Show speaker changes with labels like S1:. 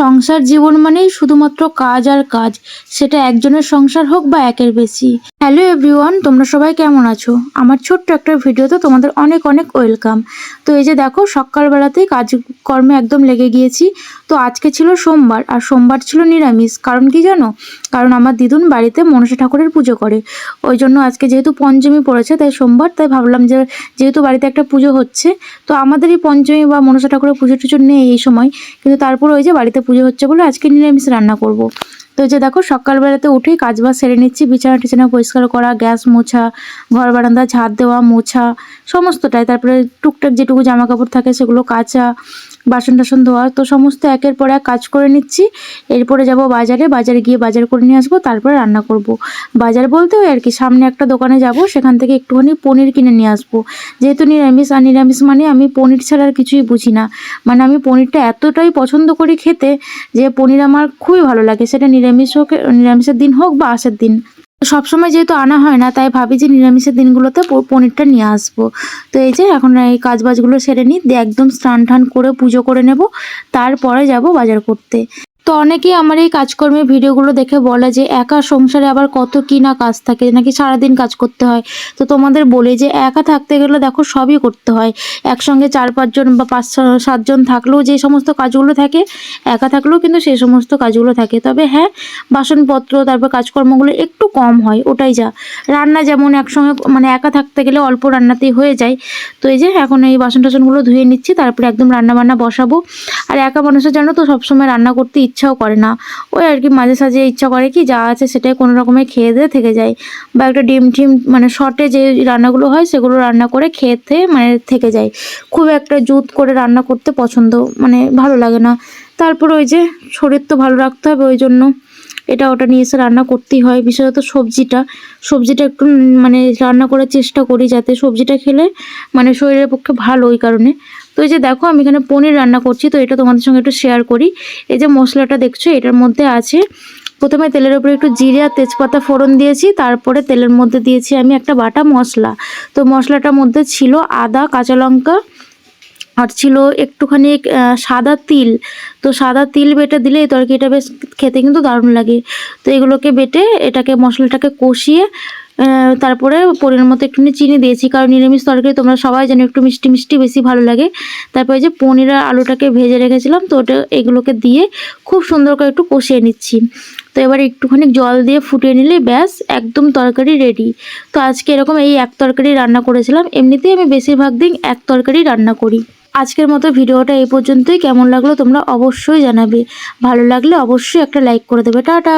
S1: সংসার জীবন মানেই শুধুমাত্র কাজ আর কাজ। সেটা একজনের সংসার হোক বা একের বেশি। হ্যালো এভরিওয়ান তোমরা সবাই কেমন আছো? আমার ছোট্ট একটা ভিডিওতে তোমাদের অনেক অনেক ওয়েলকাম। তো এই যে দেখো, সকালবেলাতেই কাজকর্মে একদম লেগে গিয়েছি। তো আজকে ছিল সোমবার, আর সোমবার ছিল নিরামিষ। কারণ কি জানো? কারণ আমার দিদুন বাড়িতে মনসা ঠাকুরের পুজো করে। ওই জন্য আজকে যেহেতু পঞ্চমী পড়েছে, তাই সোমবার, তাই ভাবলাম যে যেহেতু বাড়িতে একটা পুজো হচ্ছে, তো আমাদেরই পঞ্চমী বা মনসা ঠাকুরের পুজো টুজো নেই এই সময়। কিন্তু তারপর ওই যে বাড়িতে পুজো হচ্ছে বলে আজকে নিরামিষ রান্না করব। তো যে দেখো, সকালবেলাতে উঠেই কাজ বাজ সেরে নিচ্ছি। বিছানা টিছানা পরিষ্কার করা, গ্যাস মোছা, ঘর বারান্দা, ঝাড় দেওয়া, মোছা, সমস্তটাই। তারপরে টুকটাক যেটুকু জামা কাপড় থাকে সেগুলো কাচা, বাসন টাসন ধোয়া, তো সমস্ত একের পর এক কাজ করে নিচ্ছি। এরপরে যাব বাজারে। বাজারে গিয়ে বাজার করে নিয়ে আসব, তারপরে রান্না করব। বাজার বলতে ওই আর কি, সামনে একটা দোকানে যাব, সেখান থেকে একটুখানি পনির কিনে নিয়ে আসব। যেহেতু নিরামিষ, আর নিরামিষ মানে আমি পনির ছাড়া আর কিছুই বুঝি না। মানে আমি পনিরটা এতটাই পছন্দ করি খেতে যে পনির আমার খুবই ভালো লাগে। সেটা হোক নিরামিষের দিন হোক বা আশের দিন। সবসময় যেহেতু আনা হয় না, তাই ভাবি যে নিরামিষের দিনগুলোতে পনিরটা নিয়ে আসব। তো এই যে এখন এই কাজবাজগুলো সেরে নিই, দিয়ে একদম স্নান টান করে পুজো করে নেব, তারপরে যাব বাজার করতে। তো অনেকেই আমার এই কাজকর্মের ভিডিওগুলো দেখে বলে যে একা সংসারে আবার কত কি না কাজ থাকে নাকি সারাদিন কাজ করতে হয়। তো তোমাদের বলি যে একা থাকতে গেলে দেখো সবই করতে হয়। একসঙ্গে চার পাঁচজন বা পাঁচ সাতজন থাকলেও যে সমস্ত কাজগুলো থাকে, একা থাকলেও কিন্তু সেই সমস্ত কাজগুলো থাকে। তবে হ্যাঁ বাসনপত্র, তারপর কাজকর্মগুলো একটু কম হয়, ওটাই যা। রান্না যেমন একসঙ্গে মানে একা থাকতে গেলে অল্প রান্নাতেই হয়ে যায়। তো এই যে এখন এই বাসন টাসনগুলো ধুয়ে নিচ্ছি, তারপরে একদম রান্না বান্না বসাবো। আর একা মানুষের জানো তো সবসময় রান্না করতে ইচ্ছাও করে না। ওই আর কি মাঝে সাঝে ইচ্ছা করে কি যা আছে সেটাই কোনো রকমে খেয়ে দিয়ে থেকে যায়। বা একটা ডিম টিম মানে শর্টে যে রান্নাগুলো হয় সেগুলো রান্না করে খেয়ে খেতে মানে থেকে যায়। খুব একটা জুত করে রান্না করতে পছন্দ মানে ভালো লাগে না। তারপর ওই যে শরীর তো ভালো রাখতে হবে ওই জন্য এটা ওটা নিয়ে এসে রান্না করতেই হয়। বিশেষত সবজিটা সবজিটা একটু মানে রান্না করার চেষ্টা করি যাতে সবজিটা খেলে মানে শরীরের পক্ষে ভালো ওই কারণে। তো এই যে দেখো, আমি এখানে পনির রান্না করছি, তো এটা তোমাদের সঙ্গে একটু শেয়ার করি। এই যে মশলাটা দেখছ, এটার মধ্যে আছে, প্রথমে তেলের উপরে একটু জিরে আর তেজপাতা ফোড়ন দিয়েছি, তারপরে তেলের মধ্যে দিয়েছি আমি একটা বাটা মশলা। তো মশলাটার মধ্যে ছিল আদা, কাঁচা লঙ্কা, আর ছিল একটুখানি সাদা তিল। তো সাদা তিল বেটে দিলে এই তরকারিটা বেশ খেতে কিন্তু দারুণ লাগে। তো এগুলোকে বেটে এটাকে মশলাটাকে কষিয়ে তারপরে পরিমাণ মতো একটুখানি চিনি দিয়েছি, কারণ নিরামিষ তরকারি তোমরা সবাই জানো একটু মিষ্টি মিষ্টি বেশি ভালো লাগে। তারপরে যে পনির আলুটাকে ভেজে রেখেছিলাম, তো ওটা এগুলোকে দিয়ে খুব সুন্দর করে একটু কষিয়ে নিচ্ছি। তো এবার একটুখানি জল দিয়ে ফুটিয়ে নিলে ব্যাস, একদম তরকারি রেডি তো আজকে এরকম এই এক তরকারি রান্না করেছিলাম, এমনিতেই আমি বেশিরভাগ দিন এক তরকারি রান্না করি। আজকের মতো ভিডিওটা এই পর্যন্তই, কেমন লাগল তোমরা অবশ্যই জানাবে। ভালো লাগলে অবশ্যই একটা লাইক করে দেবে, টাটা!